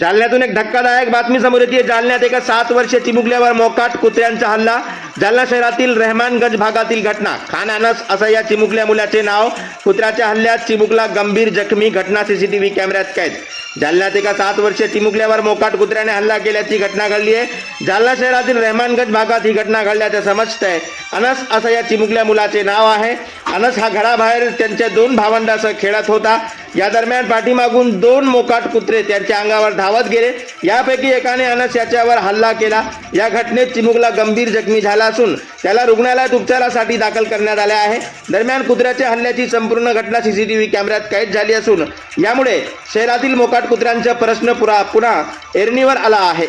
जालन्यातून एक धक्कादायक बातमी समोर येते. जालन्यात एका सात वर्षे चिमुकल्यावर मोकाट कुत्र्यांचा हल्ला. जालना शहरातील रहमानगंज भागातील घटना. खान अनस असं या चिमुकल्या मुलाचे नाव. कुत्र्याच्या हल्ल्यात चिमुकला गंभीर जखमी. घटना सीसीटीव्ही कॅमेऱ्यात कैद. जालन्यात एका सात वर्षे चिमुकल्यावर मोकाट कुत्र्याने हल्ला केल्याची घटना घडली आहे. जालना शहरातील रहमानगंज भागात ही घटना घडल्याचं समजतंय. अनस असं या चिमुकल्या मुलाचे नाव आहे. अनस हा घराबाहेर त्यांच्या दोन भावंडासह खेळत होता. या दरम्यान पाठीमागून दोन मोकाट कुत्रे त्यांच्या अंगावर धावत गेले. यापैकी एकाने अनस याच्यावर हल्ला केला. या घटनेत चिमुकला गंभीर जखमी झाला असून त्याला रुग्णालयात उपचारासाठी दाखल करण्यात आले आहे. दरम्यान कुत्र्याच्या हल्ल्याची संपूर्ण घटना सीसीटीव्ही कॅमेऱ्यात कैद झाली असून यामुळे शहरातील मोकाट कुत्र्यांचा प्रश्न पुरा पुन्हा एरणीवर आला आहे.